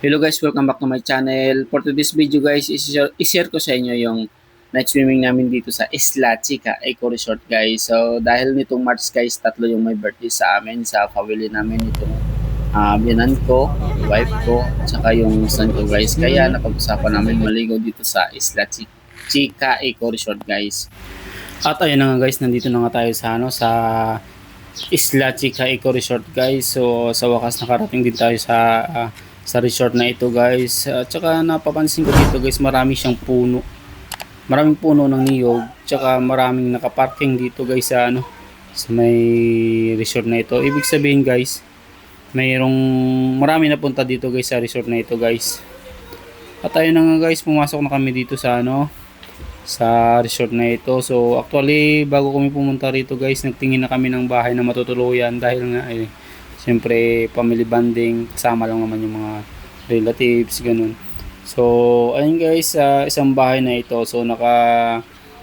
Hello guys, welcome back to my channel. For today's video guys, is-share ko sa inyo yung night swimming namin dito sa Isla Chica Eco Resort guys. So dahil nitong March guys, tatlo yung may birthday sa amin, sa family namin itong uh, binan ko, wife ko, tsaka yung son ko guys. Kaya napag-usapan namin maligo dito sa Isla Chi- Chica Eco Resort guys. At ayun na nga guys, nandito na nga tayo sa ano sa Isla Chica Eco Resort guys. So sa wakas nakarating din tayo sa ah, sa resort na ito guys. At saka napapansin ko dito guys, marami siyang puno. Maraming puno ng niyog. Tsaka maraming nakaparking dito guys sa ano sa may resort na ito. Ibig sabihin guys, mayroong marami na punta dito guys sa resort na ito guys. At ayun na nga guys, pumasok na kami dito sa ano sa resort na ito. So actually bago kami pumunta rito guys, nagtingin na kami ng bahay na matutuluyan dahil nga eh, siyempre family bonding, kasama lang naman yung mga relatives, ganun. So ayun guys, sa isang bahay na ito, so naka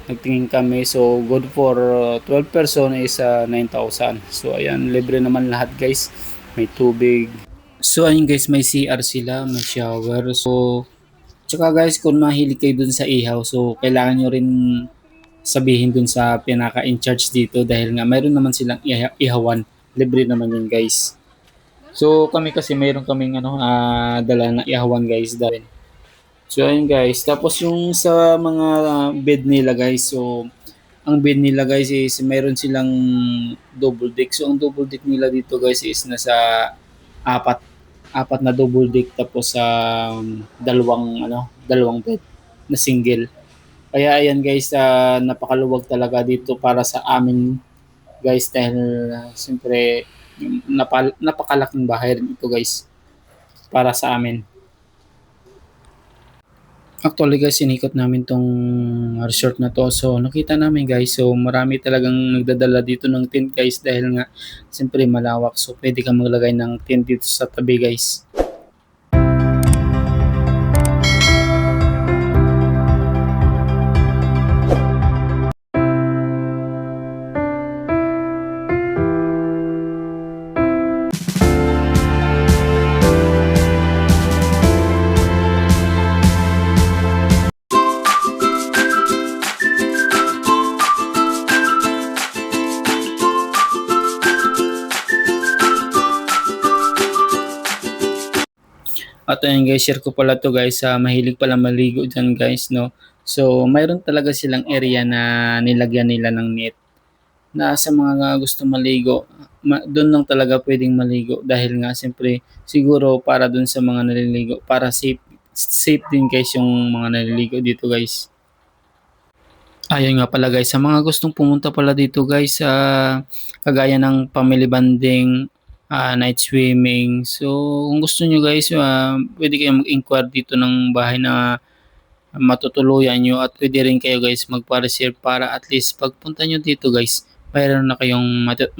nagtingin kami. So good for uh, 12 person is uh, 9,000. So ayan, libre naman lahat guys. May tubig. So ayun guys, may CR sila, may shower. So Tsaka guys, kung mahilig kayo dun sa ihaw, so kailangan nyo rin sabihin dun sa pinaka-in charge dito dahil nga mayroon naman silang iha- ihawan. Libre naman yun guys. So kami kasi mayroon kaming ano, ah, dala na ihawan guys dahil. So ayun guys, tapos yung sa mga bed nila guys, so ang bed nila guys is mayroon silang double deck. So ang double deck nila dito guys is nasa apat apat na double deck tapos sa dalawang ano, dalawang bed na single. Kaya ayan guys, ah, napakaluwag talaga dito para sa amin guys dahil uh, siyempre napal- napakalaking bahay rin ito guys para sa amin. Actually guys, sinikot namin tong resort na to. So nakita namin guys, so marami talagang nagdadala dito ng tent guys dahil nga siyempre malawak. So pwede kang maglagay ng tent dito sa tabi guys. At ayun guys, share ko pala to guys, sa mahilig pala maligo dyan guys, no. So, mayroon talaga silang area na nilagyan nila ng net na sa mga gusto maligo, ma- doon lang talaga pwedeng maligo dahil nga siyempre siguro para doon sa mga naliligo, para safe safe din guys yung mga naliligo dito guys. Ayun nga pala guys, sa mga gustong pumunta pala dito guys, sa kagaya ng family bonding, ah, night swimming. So, kung gusto nyo guys, ah, pwede kayong mag-inquire dito ng bahay na matutuluyan nyo at pwede rin kayo guys magpa-reserve para at least pagpunta nyo dito guys, mayroon na kayong matu-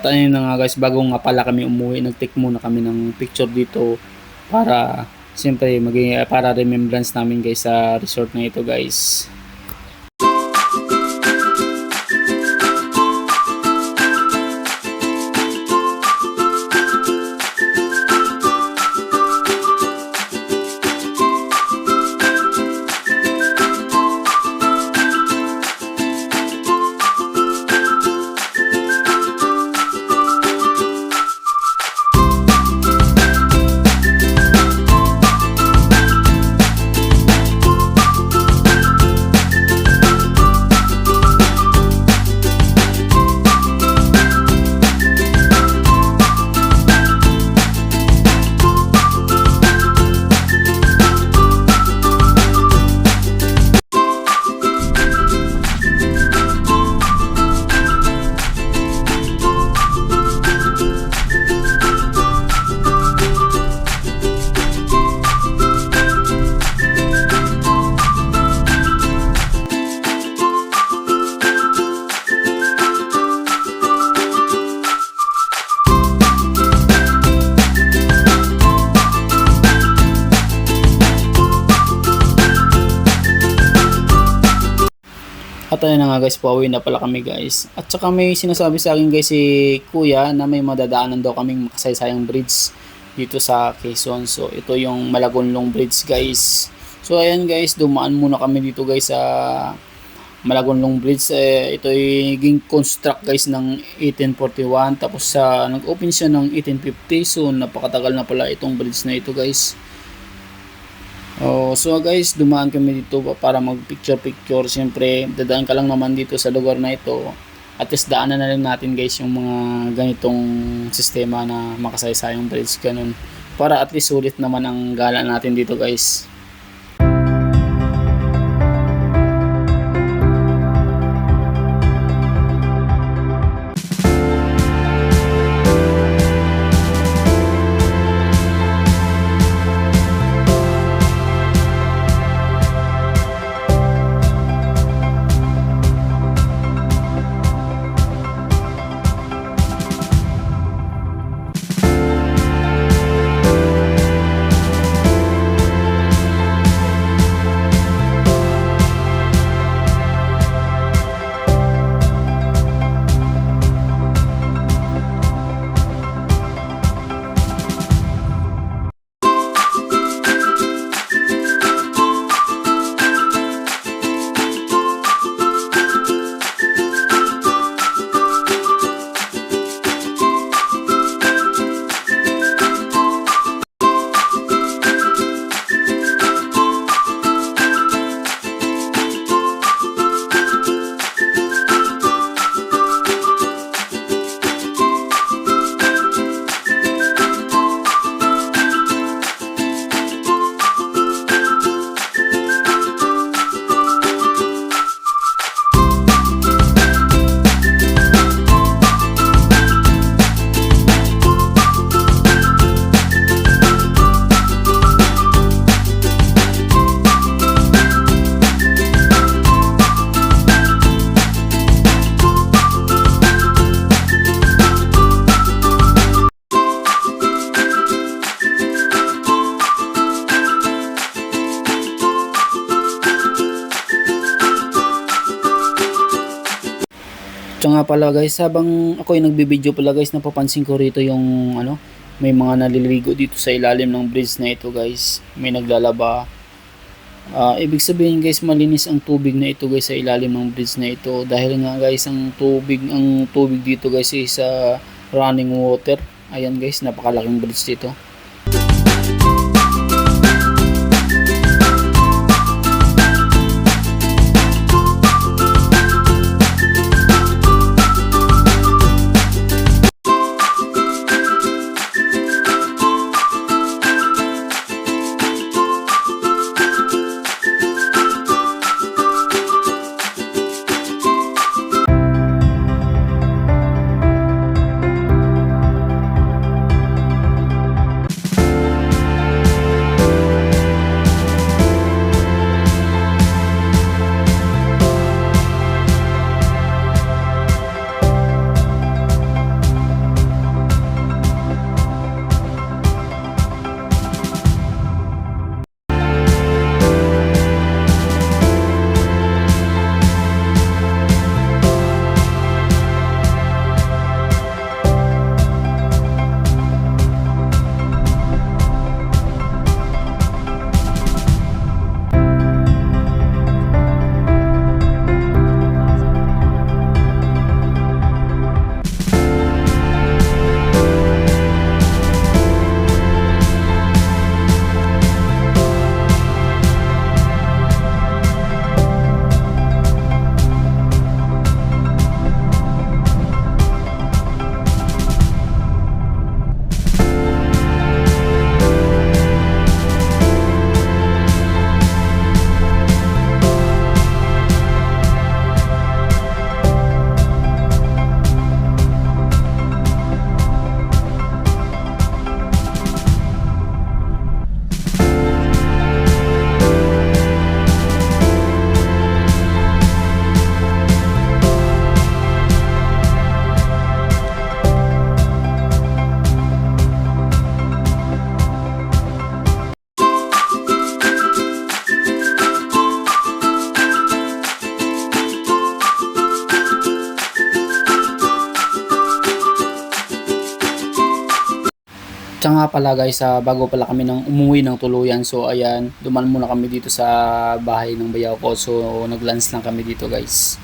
matutuluyan. ayun na nga guys, bago nga pala kami umuwi, nag-take muna kami ng picture dito para siyempre maging para remembrance namin guys sa resort na ito guys. Nga guys, pauwi na pala kami guys. At saka may sinasabi sa akin guys si Kuya na may madadaanan daw kaming makasaysayang bridge dito sa Quezon. So ito yung Malagonlong Bridge guys. So ayan guys, dumaan muna kami dito guys sa Malagonlong Bridge. Eh, ito ay naging construct guys ng 1841 tapos sa nag-open siya ng 1850. So napakatagal na pala itong bridge na ito guys. Oh, so guys, dumaan kami dito para mag-picture picture. Siyempre, dadaan ka lang naman dito sa lugar na ito. At least daanan na lang natin guys yung mga ganitong sistema na makasaysayang bridge ganun. Para at least sulit naman ang gala natin dito guys. Pala guys, habang ako yung nagbibideo pala guys, napapansin ko rito yung ano, may mga naliligo dito sa ilalim ng bridge na ito guys. May naglalaba. Ah, ibig sabihin guys, malinis ang tubig na ito guys sa ilalim ng bridge na ito dahil nga guys ang tubig ang tubig dito guys is sa running water. Ayan guys, napakalaking bridge dito. Nga pala guys, ah, bago pala kami nang umuwi ng tuluyan. So ayan, duman muna kami dito sa bahay ng bayaw ko. So nag-lunch lang kami dito guys.